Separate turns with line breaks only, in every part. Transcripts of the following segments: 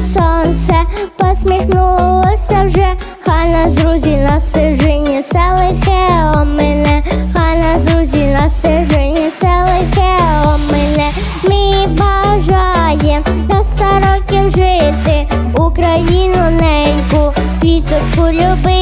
сонце посміхнулося вже, хана нас друзі на сижині лихе о мене, хана друзі на сижині лихе о мене, мій бажає до ста років жити, Україну неньку, квіточку любити.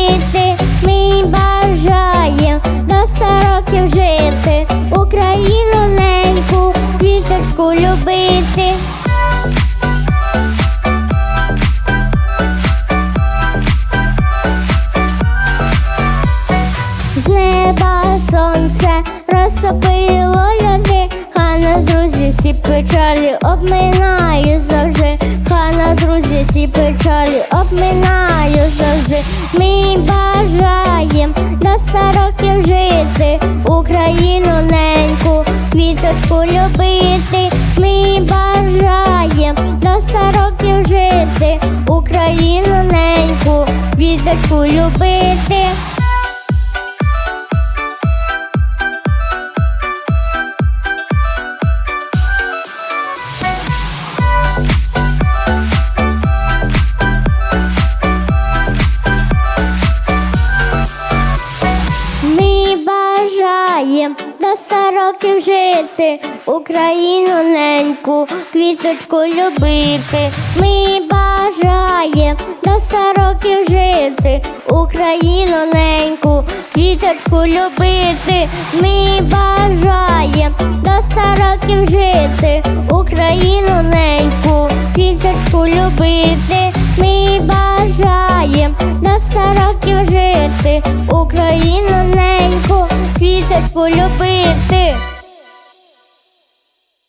Сонце розтопило льоди, хай нас друзі всі печалі обминаю завжди, хай нас друзі всі печалі обминаю завжди. Ми бажаєм до ста років жити, Україну неньку, квіточку любити. Ми бажаєм до ста років жити, Україну неньку, квіточку любити. До ста років жити, Україну неньку, квіточку любити. Ми бажаєм до ста років жити, Україну неньку, квіточку любити. Ми бажаєм до ста років жити, Україну неньку, квіточку любити. Ми бажаєм до ста років жити, Україну неньку, квіточку любити.